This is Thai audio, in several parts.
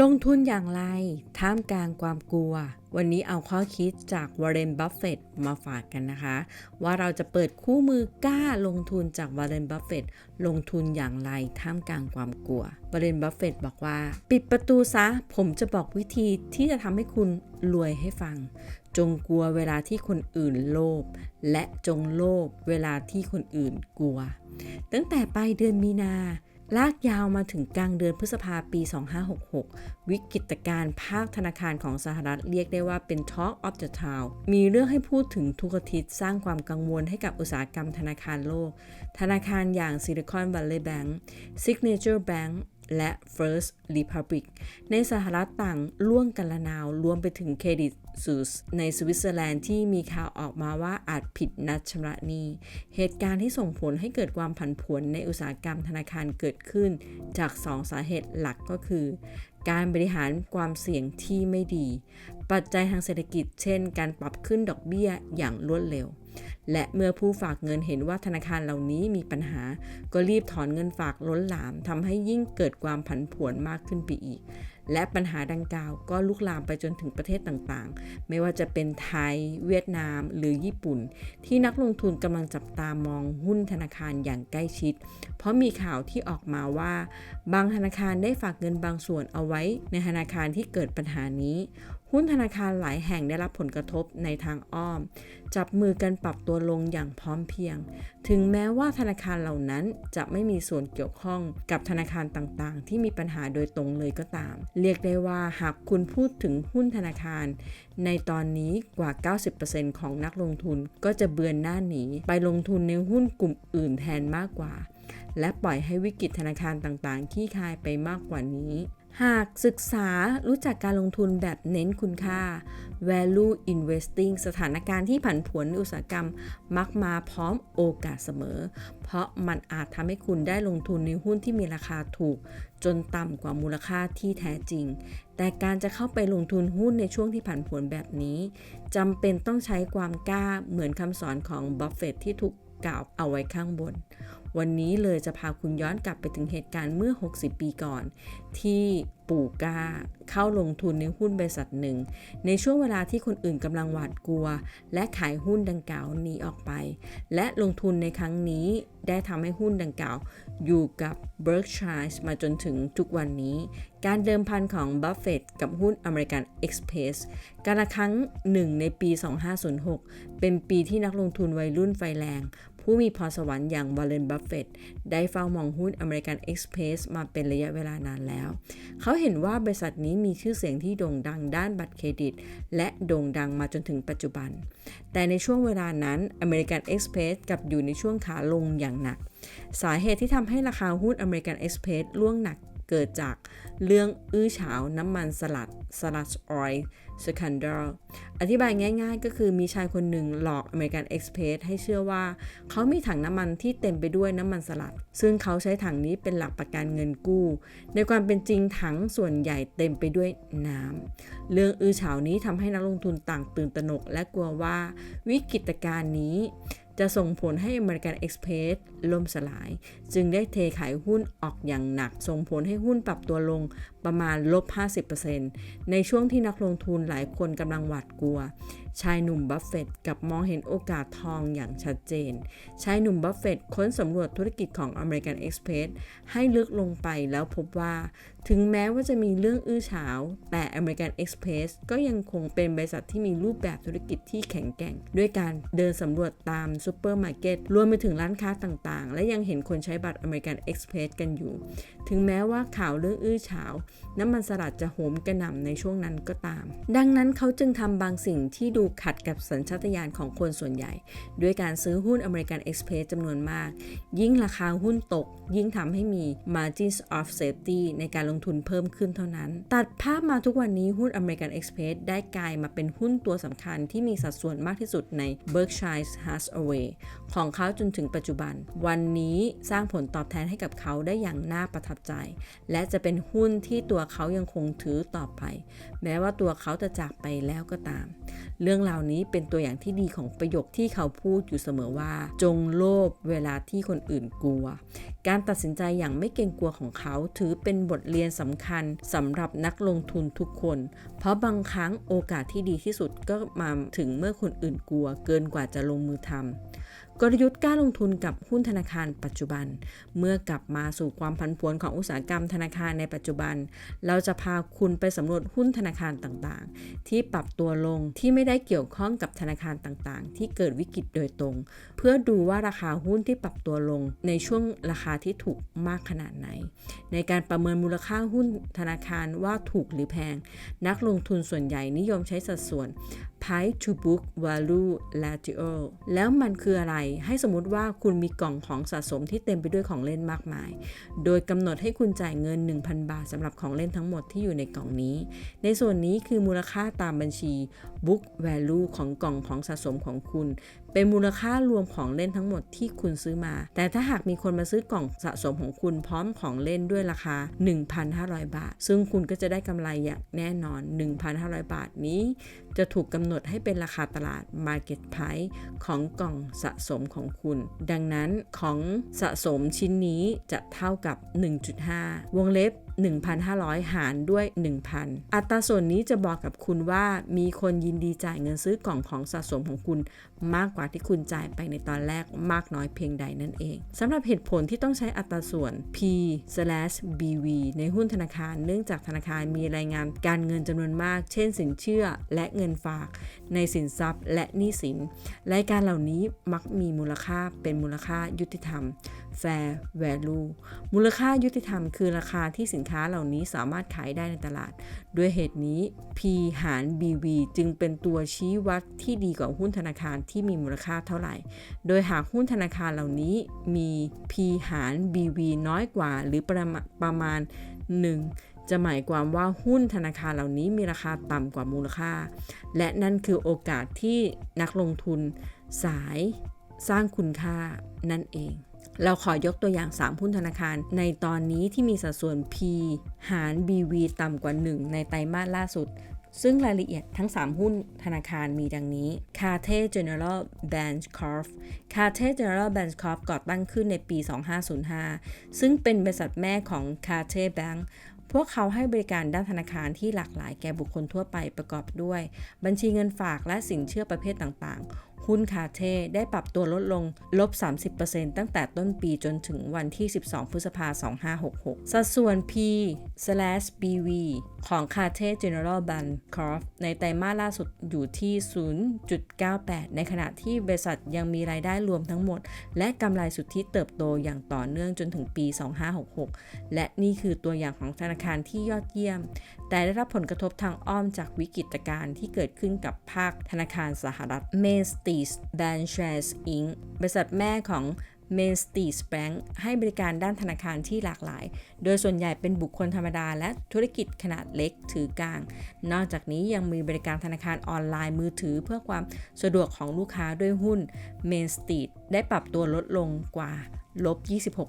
ลงทุนอย่างไร ท่ามกลางความกลัว วันนี้เอาข้อคิดจากวอร์เรน บัฟเฟตมาฝากกันนะคะ ว่าเราจะเปิดคู่มือกล้าลงทุนจากวอร์เรน บัฟเฟตลงทุนอย่างไร ท่ามกลางความกลัววอร์เรน บัฟเฟตบอกว่า ปิดประตูซะ ผมจะบอกวิธีที่จะทำให้คุณรวยให้ฟัง จงกลัวเวลาที่คนอื่นโลภ และจงโลภเวลาที่คนอื่นกลัว ตั้งแต่ปลายเดือนมีนา ลากยาวมาถึงกลางเดือนพฤษภาปี 2566 วิกฤตการณ์ภาคธนาคารของสหรัฐเรียกได้ว่าเป็น Talk of the Town มีเรื่องให้พูดถึงทุกอาทิตย์สร้างความกังวลให้กับอุตสาหกรรมธนาคารโลก ธนาคารอย่าง Silicon Valley Bank Signature Bank และ First Republic ในสหรัฐต่างล่วงกันละนาวรวมไปถึงเครดิตซูสในสวิตเซอร์แลนด์ที่มีข่าวออกมาว่าอาจผิดนัดชำระหนี้ เหตุการณ์ที่ส่งผลให้เกิดความผันผวนในอุตสาหกรรมธนาคารเกิดขึ้น จาก 2 สาเหตุหลักก็คือ การบริหารความเสี่ยงที่ไม่ดี ปัจจัยทางเศรษฐกิจ เช่น การปรับขึ้นดอกเบี้ยอย่างรวดเร็ว และเมื่อผู้ฝากเงินเห็นว่าธนาคารเหล่านี้มีปัญหา ก็รีบถอนเงินฝากล้นหลามทำให้ยิ่งเกิดความผันผวนมากขึ้นไปอีก และปัญหาดังกล่าวก็ลุกลามไปจนถึงประเทศต่างๆ ไม่ว่าจะเป็นไทย เวียดนาม หรือญี่ปุ่น ที่นักลงทุนกำลังจับตามองหุ้นธนาคารอย่างใกล้ชิด เพราะมีข่าวที่ออกมาว่า บางธนาคารได้ฝากเงินบางส่วนเอาไว้ในธนาคารที่เกิดปัญหานี้ หุ้นธนาคารหลายแห่งได้รับผลกระทบในทางอ้อม จับมือกันปรับตัวลงอย่างพร้อมเพรียง ถึงแม้ว่าธนาคารเหล่านั้นจะไม่มีส่วนเกี่ยวข้องกับธนาคารต่างๆ ที่มีปัญหาโดยตรงเลยก็ตาม เรียกได้ว่าหากคุณพูดถึงหุ้นธนาคาร ในตอนนี้กว่า 90%ของนักลงทุนก็จะเบือนหน้าหนีไปลงทุนในหุ้นกลุ่มอื่นแทนมากกว่า และปล่อยให้วิกฤตธนาคารต่างๆขี้คายไปมากกว่านี้ หากศึกษารู้จักการลงทุนแบบเน้นคุณค่า value investing สถานการณ์ที่ผันผวนในอุตสาหกรรมมักมาพร้อมโอกาสเสมอ เพราะมันอาจทำให้คุณได้ลงทุนในหุ้นที่มีราคาถูก จนต่ำกว่ามูลค่าที่แท้จริง แต่การจะเข้าไปลงทุนหุ้นในช่วงที่ผันผวนแบบนี้จำเป็นต้องใช้ความกล้าเหมือนคำสอนของบัฟเฟตที่ถูกกล่าวเอาไว้ข้างบน วันนี้เลยจะพาคุณย้อนกลับไปถึงเหตุการณ์เมื่อ 60 ปีก่อน ที่ปู่ก้าเข้าลงทุนในหุ้นบริษัทหนึ่ง ในช่วงเวลาที่คนอื่นกำลังหวาดกลัว และขายหุ้นดังกล่าวนี้ออกไป และลงทุนในครั้งนี้ได้ทำให้หุ้นดังกล่าว อยู่กับ Berkshire มาจนถึงทุกวันนี้ การเดิมพันของบัฟเฟตกับหุ้น American Express การละครั้งหนึ่งในปี 2506 เป็นปีที่นักลงทุนวัยรุ่นไฟแรง ผู้มีพรสวรรค์อย่างวอลเลนบัฟเฟตได้เฝ้ามองหุ้นอเมริกันเอ็กซ์เพรสมาเป็นระยะเวลานานแล้ว เขาเห็นว่าบริษัทนี้มีชื่อเสียงที่โด่งดังด้านบัตรเครดิต และโด่งดังมาจนถึงปัจจุบัน แต่ในช่วงเวลานั้นอเมริกันเอ็กซ์เพรสกลับอยู่ในช่วงขาลงอย่างหนัก สาเหตุที่ทำให้ราคาหุ้นอเมริกันเอ็กซ์เพรสล่วงหนัก เกิดจากเรื่องอื้อฉาวน้ำมันสลัดสลัดออยล์สคันเดลอธิบายง่ายๆ ก็คือมีชายคนหนึ่งหลอก American Express ให้เชื่อว่า เขามีถังน้ำมันที่เต็มไปด้วยน้ำมันสลัด ซึ่งเขาใช้ถังนี้เป็นหลักประกันเงินกู้ ในความเป็นจริงถังส่วนใหญ่เต็มไปด้วยน้ำเรื่องอื้อฉาวนี้ทำให้นักลงทุนต่างตื่นตระหนกและกลัวว่าวิกฤตการณ์นี้ จะส่งผลให้ American Express ล่มสลาย จึงได้เทขายหุ้นออกอย่างหนัก ส่งผลให้หุ้นปรับตัวลงประมาณลบ 50%ในช่วงที่นักลงทุนหลายคนกำลังหวาดกลัว ชายหนุ่มบัฟเฟตกับมองเห็นโอกาสทองอย่างชัดเจน ชายหนุ่มบัฟเฟตค้นสำรวจธุรกิจของ American Express ให้ลึกลงไปแล้วพบว่า ถึงแม้ว่าจะมีเรื่องอื้อฉาว แต่ American Express ก็ยังคงเป็นบริษัทที่มีรูปแบบธุรกิจที่แข็งแกร่ง ด้วยการเดินสำรวจตามซูเปอร์มาร์เก็ตรวมไปถึงร้านค้าต่างๆ และยังเห็นคนใช้บัตร American Express กันอยู่ ถึงแม้ว่าข่าวเรื่องอื้อฉาว น้ำมันสลัดจะโหมกระหน่ำในช่วงนั้นก็ตาม ดังนั้นเขาจึงทำบางสิ่งที่ดูขัดกับสัญชาตญาณของคนส่วนใหญ่ ด้วยการซื้อหุ้น American Express จำนวนมาก ยิ่งราคาหุ้นตก ยิ่งทำให้มี margins of safety ในการลงทุนเพิ่มขึ้นเท่านั้น ตัดภาพมาทุกวันนี้หุ้น American Express ได้กลายมาเป็นหุ้นตัวสำคัญที่มีสัดส่วนมากที่สุดใน Berkshire Hathaway ของเขาจนถึงปัจจุบัน วันนี้สร้างผลตอบแทนให้กับเขาได้อย่างน่าประทับใจ และจะเป็นหุ้นที่ตัวเขายังคงถือต่อไป แม้ว่าตัวเขาจะจากไปแล้วก็ตาม เรื่องราวนี้เป็นตัวอย่างที่ดีของประโยคที่เขาพูดอยู่เสมอว่า จงโลภเวลาที่คนอื่นกลัว การตัดสินใจอย่างไม่เกรงกลัวของเขาถือเป็นบทเรียนสำคัญสำหรับนักลงทุนทุกคน เพราะบางครั้งโอกาสที่ดีที่สุดก็มาถึงเมื่อคนอื่นกลัว เกินกว่าจะลงมือทำ กลยุทธ์การลงทุนกับหุ้นธนาคารปัจจุบัน เมื่อกลับมาสู่ความผันผวนของอุตสาหกรรมธนาคารในปัจจุบัน เราจะพาคุณไปสำรวจหุ้นธนาคารต่างๆ ที่ปรับตัวลงที่ไม่ได้เกี่ยวข้องกับธนาคารต่างๆ ที่เกิดวิกฤตโดยตรง เพื่อดูว่าราคาหุ้นที่ปรับตัวลง ในช่วงราคาที่ถูกมากขนาดไหน ในการประเมินมูลค่าหุ้นธนาคารว่าถูกหรือแพง นักลงทุนส่วนใหญ่นิยมใช้สัดส่วน price to book value ratio แล้วมันคืออะไร ให้สมมติว่าคุณมีกล่องของสะสมที่เต็มไปด้วยของเล่นมากมาย โดยกำหนดให้คุณจ่ายเงิน 1,000 บาทสำหรับของเล่นทั้งหมดที่อยู่ในกล่องนี้ ในส่วนนี้คือมูลค่าตามบัญชี book value ของกล่องของสะสมของคุณ เป็นมูลค่ารวมของเล่นทั้งหมดที่คุณซื้อมา แต่ถ้าหากมีคนมาซื้อกล่องสะสมของคุณพร้อมของเล่นด้วยราคา 1,500 บาท ซึ่งคุณก็จะได้กำไรอย่างแน่นอน 1,500 บาทนี้ จะถูกกำหนดให้เป็นราคาตลาด Market Price ของกล่องสะสมของคุณ ดังนั้นของสะสมชิ้นนี้จะเท่ากับ 1.5 วงเล็บ 1,500 หารด้วย 1,000 อัตราส่วนนี้จะบอกกับคุณว่ามีคนยินดีจ่ายเงินซื้อกล่องของสะสมของคุณ มากกว่าที่คุณจ่ายไปในตอนแรกมากน้อยเพียงใดนั่นเองสำหรับเหตุผลที่ต้องใช้อัตราส่วน P/BV ในหุ้นธนาคาร เนื่องจากธนาคารมีรายงานการเงินจำนวนมาก เช่น สินเชื่อและเงินฝาก ในสินทรัพย์และหนี้สิน รายการเหล่านี้มักมีมูลค่าเป็นมูลค่ายุติธรรม fair value มูลค่ายุติธรรมคือราคาที่สินค้าเหล่านี้สามารถขายได้ในตลาด ด้วยเหตุนี้ P หาร BV จึงเป็นตัวชี้วัดที่ดีกว่าหุ้นธนาคารที่มีมูลค่าเท่าไหร่ โดยหากหุ้นธนาคารเหล่านี้มี P หาร BV น้อยกว่าหรือประมาประมาณ 1 จะหมายความว่าหุ้นธนาคารเหล่านี้มีราคาต่ำกว่ามูลค่า และนั่นคือโอกาสที่นักลงทุนสายสร้างคุณค่านั่นเอง เราขอยกตัวอย่าง 3 หุ้นธนาคาร ในตอนนี้ที่มีสัดส่วน P หาร BV ต่ำกว่า 1 ในไตรมาสล่าสุด ซึ่งรายละเอียดทั้ง 3 หุ้นธนาคารมีดังนี้ Carte General Bancorp Carte General Bancorp ก่อตั้งขึ้นในปี 2505 ซึ่งเป็นบริษัทแม่ของ Carte Bank พวกเขาให้บริการด้านธนาคารที่หลากหลายแก่บุคคลทั่วไปประกอบด้วย บัญชีเงินฝากและสินเชื่อประเภทต่างๆ หุ้นคาเท่ได้ปรับตัวลดลงลบ 30%ตั้งแต่ต้นปีจนถึงวันที่ 12 พฤษภาคม 2566 สัดส่วน P/BV ของ c a r t e General Bancorp ในไตรมาสล่าสุดอยู่ที่ 0.98 ในขณะที่บริษัทยังมีรายได้รวมทั้งหมด และกำไรสุทธิเติบโตอย่างต่อเนื่องจนถึงปี 2566 และนี่คือตัวอย่างของธนาคารที่ยอดเยี่ยม แต่ได้รับผลกระทบทางอ้อมจากวิกฤตการณ์ที่เกิดขึ้นกับภาคธนาคารสหรัฐเมสต Main Street Bankshares Inc. บริษัทแม่ของ Main Street Bank ให้บริการด้านธนาคารที่หลากหลาย โดยส่วนใหญ่เป็นบุคคลธรรมดาและธุรกิจขนาดเล็กถือกลาง นอกจากนี้ยังมีบริการธนาคารออนไลน์มือถือเพื่อความสะดวกของลูกค้าด้วยหุ้น Main Street ได้ปรับตัวลดลงกว่า ลบ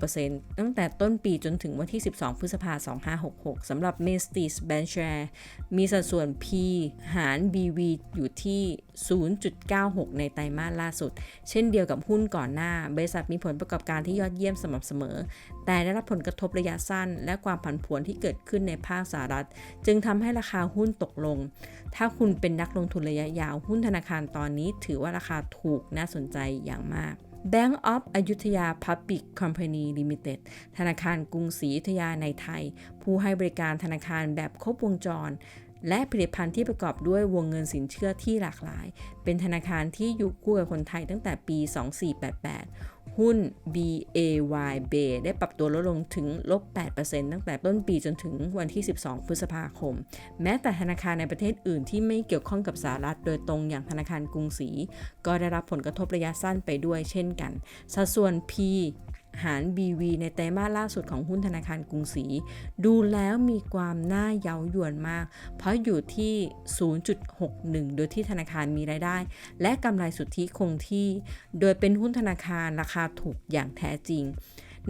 26%ตั้งแต่ต้นปีจนถึงวันที่ 12 พฤษภาคม2566สำหรับ m a i n s t r e e t Banshare มีสัดส่วน P หาร BV อยู่ที่ 0.96 ในไตรมาสล่าสุด เช่นเดียวกับหุ้นก่อนหน้า บริษัทมีผลประกอบการที่ยอดเยี่ยมสม่ำเสมอ แต่ได้รับผลกระทบระยะสั้น และความผันผวนที่เกิดขึ้นในภาคสหรัฐ จึงทำให้ราคาหุ้นตกลง ถ้าคุณเป็นนักลงทุนระยะยาวหุ้นธนาคารตอนนี้ถือว่าราคาถูกน่าสนใจอย่างมาก Bank of อยุธยา Public Company Limited ธนาคารกรุงศรีอยุธยาในไทย ผู้ให้บริการธนาคารแบบครบวงจร และผลิตภัณฑ์ที่ประกอบด้วยวงเงินสินเชื่อที่หลากหลาย เป็นธนาคารที่อยู่คู่กับคนไทยตั้งแต่ปี 2488 หุ้น BAY Bay ได้ปรับตัวลดลงถึงลบ 8%ตั้งแต่ต้นปีจนถึงวันที่ 12 พฤษภาคม แม้แต่ธนาคารในประเทศอื่นที่ไม่เกี่ยวข้องกับสหรัฐโดยตรงอย่างธนาคารกรุงศรีก็ได้รับผลกระทบระยะสั้นไปด้วยเช่นกัน สัดส่วน P หาร BV ในไตรมาสล่าสุดของหุ้นธนาคารกรุงศรีดูแล้วมีความน่าเย้ายวนมาก เพราะอยู่ที่ 0.61 โดยที่ธนาคารมีรายได้ และกำไรสุทธิคงที่ โดยเป็นหุ้นธนาคารราคาถูกอย่างแท้จริง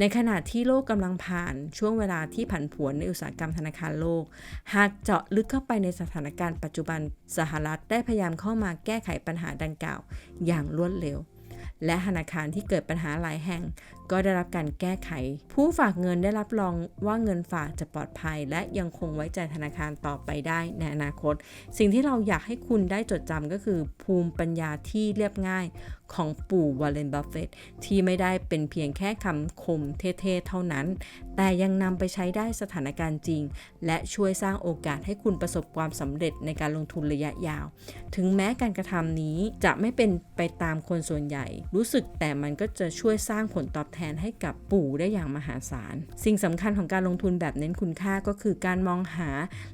ในขณะที่โลกกำลังผ่านช่วงเวลาที่ผันผวนในอุตสาหกรรมธนาคารโลก หากเจาะลึกเข้าไปในสถานการณ์ปัจจุบันสหรัฐได้พยายามเข้ามาแก้ไขปัญหาดังกล่าว อย่างรวดเร็ว และธนาคารที่เกิดปัญหาหลายแห่ง ก็ได้รับการแก้ไข ผู้ฝากเงินได้รับรองว่าเงินฝากจะปลอดภัย และยังคงไว้ใจธนาคารต่อไปได้ในอนาคต สิ่งที่เราอยากให้คุณได้จดจำก็คือ ภูมิปัญญาที่เรียบง่ายของปู่วอลเลนบัฟเฟตที่ไม่ได้เป็นเพียงแค่คำคมเท่ๆเท่านั้น แต่ยังนำไปใช้ได้สถานการณ์จริง และช่วยสร้างโอกาสให้คุณประสบความสำเร็จในการลงทุนระยะยาว ถึงแม้การกระทำนี้จะไม่เป็นไปตามคนส่วนใหญ่ รู้สึกแต่มันก็จะช่วยสร้างผลตอบแทแทนให้กับปู่ได้อย่างมหาศาล สิ่งสำคัญของการลงทุนแบบเน้นคุณค่าก็คือการมองหา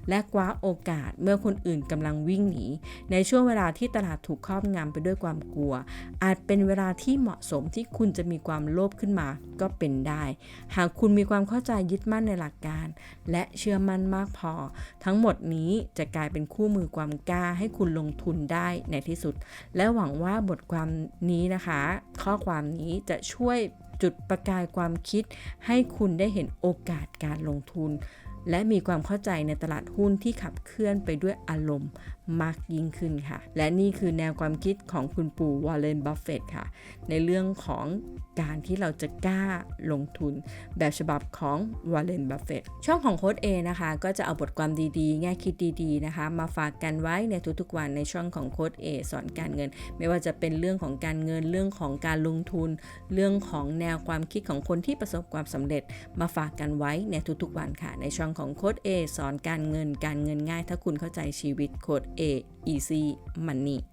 และคว้าโอกาสเมื่อคนอื่นกำลังวิ่งหนี ในช่วงเวลาที่ตลาดถูกครอบงำไปด้วยความกลัว อาจเป็นเวลาที่เหมาะสมที่คุณจะมีความโลภขึ้นมาก็เป็นได้ หากคุณมีความเข้าใจยึดมั่นในหลักการ และเชื่อมั่นมากพอ ทั้งหมดนี้จะกลายเป็นคู่มือความกล้าให้คุณลงทุนได้ในที่สุด และหวังว่าบทความนี้นะคะ ข้อความนี้จะช่วย จุดประกายความคิด ให้คุณได้เห็นโอกาสการลงทุน และมีความเข้าใจในตลาดหุ้นที่ขับเคลื่อนไปด้วยอารมณ์มากยิ่งขึ้นค่ะ และนี่คือแนวความคิดของคุณปู่วอลเลนบัฟเฟตค่ะ ในเรื่องของการที่เราจะกล้าลงทุนแบบฉบับของวอลเลนบัฟเฟตช่องของโค้ดเอนะคะ ก็จะเอาบทความดีๆ แง่คิดดีๆนะคะ มาฝากกันไว้ในทุกๆวันในช่องของโค้ดเอสอนการเงิน ไม่ว่าจะเป็นเรื่องของการเงินเรื่องของการลงทุน เรื่องของแนวความคิดของคนที่ประสบความสำเร็จ มาฝากกันไว้ในทุกๆวันค่ะ ในช่องของโค้ด A สอนการเงิน การเงินง่าย ถ้าคุณเข้าใจชีวิตโค้ด AEC Money